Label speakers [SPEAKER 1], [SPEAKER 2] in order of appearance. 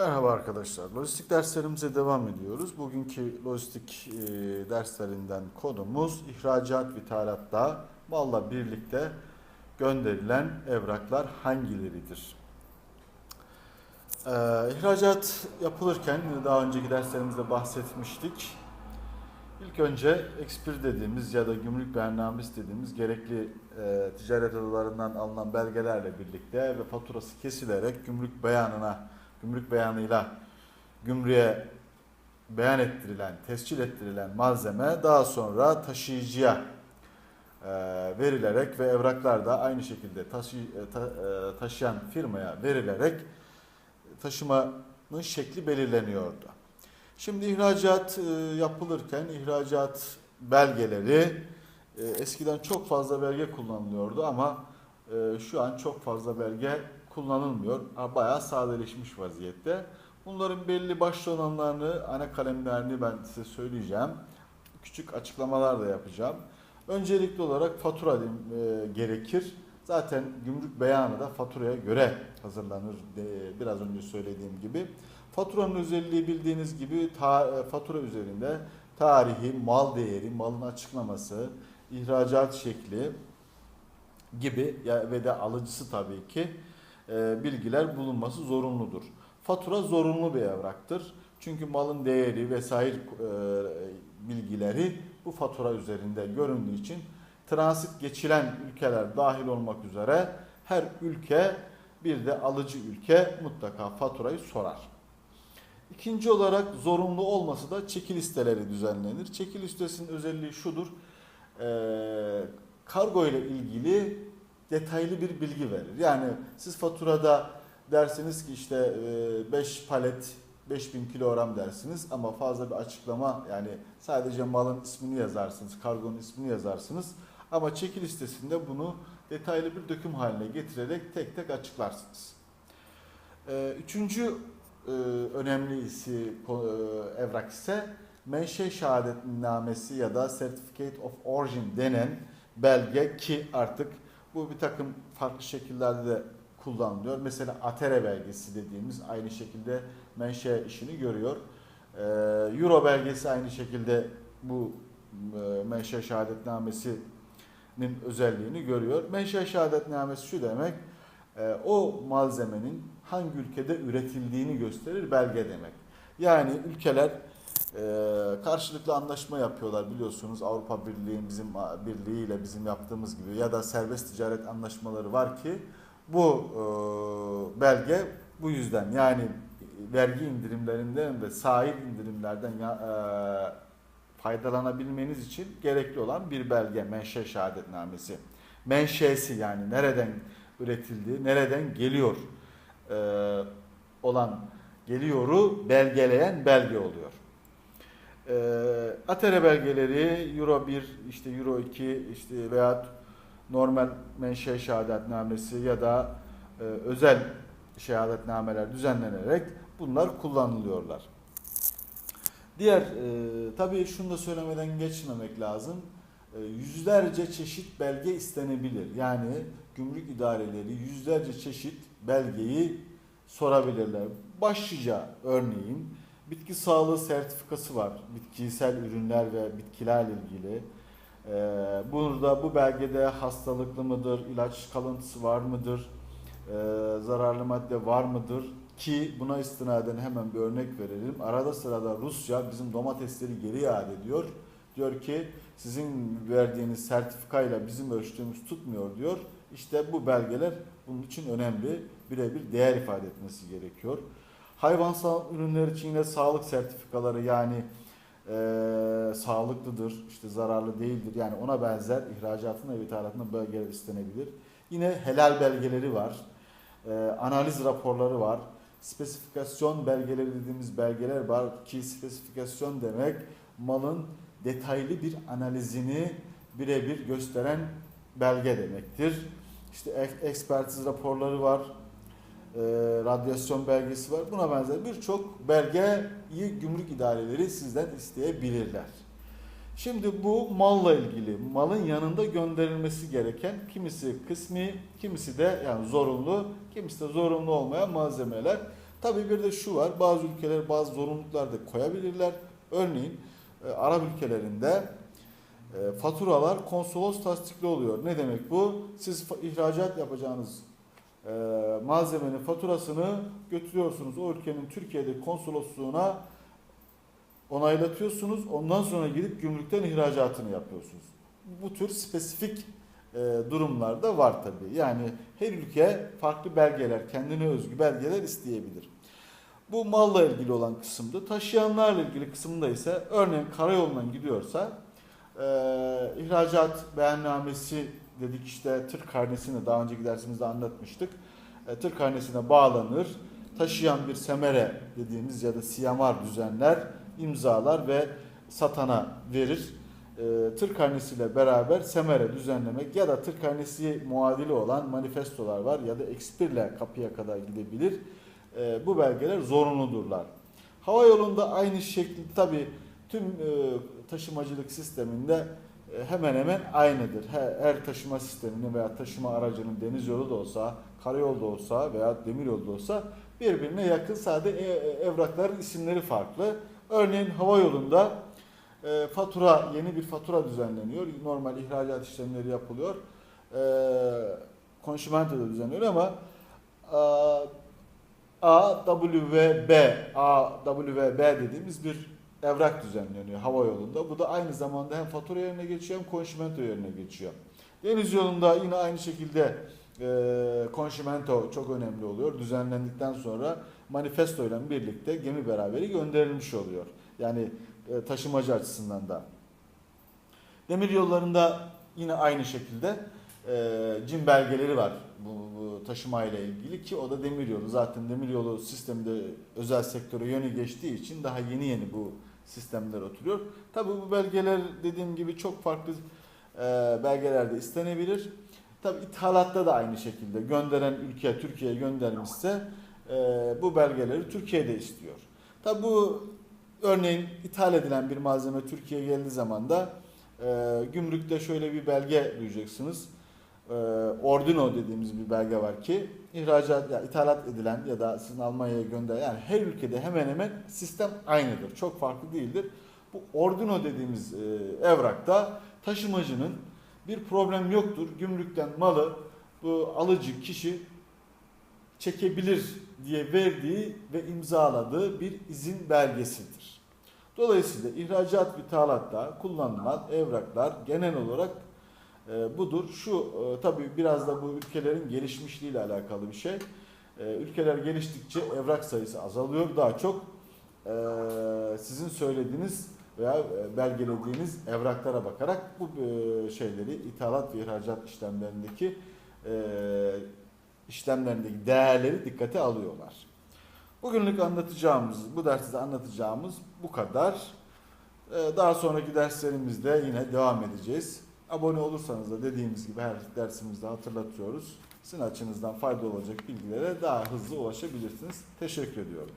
[SPEAKER 1] Merhaba arkadaşlar. Lojistik derslerimize devam ediyoruz. Bugünkü lojistik e, derslerinden konumuz ihracat ve ithalatta malla birlikte gönderilen evraklar hangileridir? Ee, yapılırken daha önceki derslerimizde bahsetmiştik. İlk önce ekspir dediğimiz ya da gümrük beyannamesi dediğimiz gerekli e, ticaret odalarından alınan belgelerle birlikte ve faturası kesilerek gümrük beyanına gümrük beyanıyla gümrüğe beyan ettirilen, tescil ettirilen malzeme daha sonra taşıyıcıya e, verilerek ve evraklar da aynı şekilde taşı, e, ta, e, taşıyan firmaya verilerek taşımanın şekli belirleniyordu. Şimdi ihracat yapılırken ihracat belgeleri eskiden çok fazla belge kullanılıyordu ama şu an çok fazla belge kullanılmıyor. Bayağı sadeleşmiş vaziyette. Bunların belli başlananlarını, ana kalemlerini ben size söyleyeceğim. Küçük açıklamalar da yapacağım. Öncelikli olarak fatura e, gerekir. Zaten gümrük beyanı da faturaya göre hazırlanır. Biraz önce söylediğim gibi. Faturanın özelliği bildiğiniz gibi ta- e, fatura üzerinde tarihi, mal değeri, malın açıklaması, ihracat şekli gibi ya- ve de alıcısı tabii ki e, bilgiler bulunması zorunludur. Fatura zorunlu bir evraktır. Çünkü malın değeri vesaire e, bilgileri bu fatura üzerinde göründüğü için transit geçilen ülkeler dahil olmak üzere her ülke bir de alıcı ülke mutlaka faturayı sorar. İkinci olarak zorunlu olması da çeki listeleri düzenlenir. Çeki listesinin özelliği şudur. Ee, kargo ile ilgili detaylı bir bilgi verir. Yani siz faturada dersiniz ki işte 5 palet 5000 kilogram dersiniz ama fazla bir açıklama yani sadece malın ismini yazarsınız, kargonun ismini yazarsınız. Ama çeki listesinde bunu detaylı bir döküm haline getirerek tek tek açıklarsınız. Ee, Üçüncü e, önemli e, evrak ise menşe şehadetnamesi ya da Certificate of Origin denen belge ki artık bu bir takım farklı şekillerde de kullanılıyor. Mesela ATERE belgesi dediğimiz aynı şekilde menşe işini görüyor. Ee, Euro belgesi aynı şekilde bu e, menşe şehadetnamesinin özelliğini görüyor. Menşe şehadetnamesi şu demek, e, o malzemenin hangi ülkede üretildiğini gösterir belge demek. Yani ülkeler e, karşılıklı anlaşma yapıyorlar biliyorsunuz Avrupa Birliği bizim birliği ile bizim yaptığımız gibi ya da serbest ticaret anlaşmaları var ki bu e, belge bu yüzden yani vergi indirimlerinden ve sahil indirimlerden ya, e, faydalanabilmeniz için gerekli olan bir belge menşe şehadetnamesi. Menşesi yani nereden üretildiği, nereden geliyor e, olan geliyoru belgeleyen belge oluyor. E, ATERE belgeleri Euro 1, işte Euro 2 işte veya normal menşe şehadetnamesi ya da e, özel şehadetnameler düzenlenerek bunlar kullanılıyorlar. Diğer e, tabii şunu da söylemeden geçmemek lazım. E, yüzlerce çeşit belge istenebilir. Yani gümrük idareleri yüzlerce çeşit belgeyi sorabilirler. Başlıca örneğin bitki sağlığı sertifikası var. Bitkisel ürünler ve bitkilerle ilgili. Ee, burada bu belgede hastalıklı mıdır, ilaç kalıntısı var mıdır, ee, zararlı madde var mıdır ki buna istinaden hemen bir örnek verelim. Arada sırada Rusya bizim domatesleri geri iade ediyor. Diyor ki sizin verdiğiniz sertifikayla bizim ölçtüğümüz tutmuyor diyor. İşte bu belgeler bunun için önemli. Birebir değer ifade etmesi gerekiyor. Hayvansal ürünler için yine sağlık sertifikaları yani e, sağlıklıdır, işte zararlı değildir. Yani ona benzer ihracatında ve ithalatında belgeler istenebilir. Yine helal belgeleri var. E, analiz raporları var. Spesifikasyon belgeleri dediğimiz belgeler var ki spesifikasyon demek malın detaylı bir analizini birebir gösteren belge demektir. İşte ek- ekspertiz raporları var, e, radyasyon belgesi var. Buna benzer birçok belgeyi gümrük idareleri sizden isteyebilirler. Şimdi bu malla ilgili, malın yanında gönderilmesi gereken kimisi kısmi, kimisi de yani zorunlu, kimisi de zorunlu olmayan malzemeler. Tabii bir de şu var. Bazı ülkeler bazı zorunluluklar da koyabilirler. Örneğin e, Arap ülkelerinde e, faturalar konsolos tasdikli oluyor. Ne demek bu? Siz ihracat yapacağınız e, malzemenin faturasını götürüyorsunuz o ülkenin Türkiye'de konsolosluğuna onaylatıyorsunuz. Ondan sonra gidip gümrükten ihracatını yapıyorsunuz. Bu tür spesifik e, durumlarda var tabii. Yani her ülke farklı belgeler, kendine özgü belgeler isteyebilir. Bu malla ilgili olan kısımda. Taşıyanlarla ilgili kısımda ise örneğin karayolundan gidiyorsa e, ihracat beyannamesi dedik işte tır karnesini daha önceki dersimizde anlatmıştık. E, tır karnesine bağlanır. Taşıyan bir semere dediğimiz ya da siyamar düzenler, imzalar ve satana verir. E, tır karnesiyle beraber semere düzenlemek ya da tır karnesi muadili olan manifestolar var ya da ekspirle kapıya kadar gidebilir. E, bu belgeler zorunludurlar. Hava yolunda aynı şekilde tabi tüm e, taşımacılık sisteminde hemen hemen aynıdır. Her, taşıma sisteminin veya taşıma aracının deniz yolu da olsa, karayolu da olsa veya demir yolu da olsa birbirine yakın sadece e- e- evrakların isimleri farklı. Örneğin hava yolunda e, fatura yeni bir fatura düzenleniyor. Normal ihracat işlemleri yapılıyor. E, konşimento da düzenleniyor ama e, AWB, AWB dediğimiz bir evrak düzenleniyor hava yolunda. Bu da aynı zamanda hem fatura yerine geçiyor hem konşimento yerine geçiyor. Deniz yolunda yine aynı şekilde e, konşimento çok önemli oluyor. Düzenlendikten sonra manifesto ile birlikte gemi beraberi gönderilmiş oluyor. Yani e, taşımacı açısından da. Demir yollarında yine aynı şekilde e, cim belgeleri var bu, bu taşıma ile ilgili ki o da demir yolu. Zaten demir yolu sistemde özel sektöre yönü geçtiği için daha yeni yeni bu sistemler oturuyor. Tabii bu belgeler dediğim gibi çok farklı e, belgelerde istenebilir. Tabii ithalatta da aynı şekilde gönderen ülke Türkiye'ye göndermişse e, bu belgeleri Türkiye'de istiyor. Tabii bu örneğin ithal edilen bir malzeme Türkiye'ye geldiği zaman da e, gümrükte şöyle bir belge duyacaksınız. E, Ordino dediğimiz bir belge var ki ihracat ya ithalat edilen ya da sizin Almanya'ya gönder yani her ülkede hemen hemen sistem aynıdır. Çok farklı değildir. Bu Ordino dediğimiz e, evrakta taşımacının bir problem yoktur. Gümrükten malı bu alıcı kişi çekebilir diye verdiği ve imzaladığı bir izin belgesidir. Dolayısıyla ihracat ve ithalatta kullanılan evraklar genel olarak e, budur. Şu e, tabii biraz da bu ülkelerin gelişmişliği ile alakalı bir şey. E, ülkeler geliştikçe evrak sayısı azalıyor. Daha çok e, sizin söylediğiniz veya e, belgelediğiniz evraklara bakarak bu e, şeyleri ithalat ve ihracat işlemlerindeki e, işlemlerindeki değerleri dikkate alıyorlar. Bugünlük anlatacağımız, bu derste anlatacağımız bu kadar. Daha sonraki derslerimizde yine devam edeceğiz. Abone olursanız da dediğimiz gibi her dersimizde hatırlatıyoruz. Sizin açınızdan fayda olacak bilgilere daha hızlı ulaşabilirsiniz. Teşekkür ediyorum.